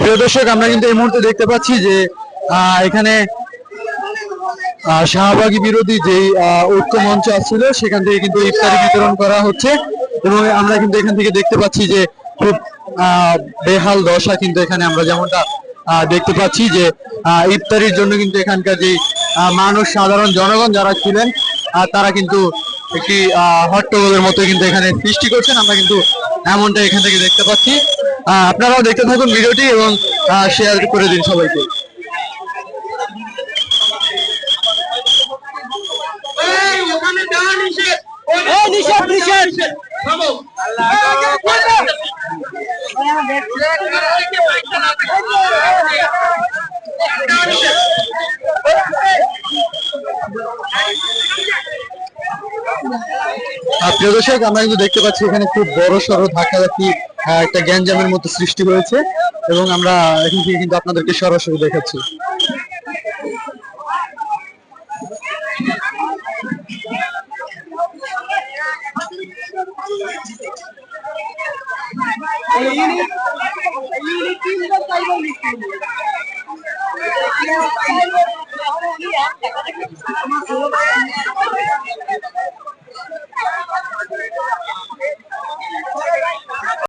প্রিয় দর্শক, আমরা কিন্তু এই মুহূর্তে দেখতে পাচ্ছি যে এখানে শাহবাগী বিরোধী যে ঐক্য মঞ্চ আসছিল, সেখান থেকে কিন্তু ইফতারি বিতরণ করা হচ্ছে এবং আমরা কিন্তু এখান থেকে দেখতে পাচ্ছি যে, খুব বেহাল দশা কিন্তু এখানে আমরা যেমনটা দেখতে পাচ্ছি যে ইফতারির জন্য কিন্তু এখানকার যে মানুষ, সাধারণ জনগণ যারা ছিলেন তারা কিন্তু একটি হট্টগোলের মতো কিন্তু এখানে সৃষ্টি করছেন। আমরা কিন্তু এমনটা এখান থেকে দেখতে পাচ্ছি। আপনারাও দেখতে থাকুন ভিডিওটি এবং শেয়ার করে দিন সবাইকে। প্রিয় দর্শক আমরা কিন্তু দেখতে পাচ্ছি এখানে খুব বড় সড়ো ধাক্কাধাক্কি একটা গ্যাঞ্জামের মতো সৃষ্টি হয়েছে এবং আমরা এখান থেকে কিন্তু আপনাদেরকে সরাসরি দেখাচ্ছি।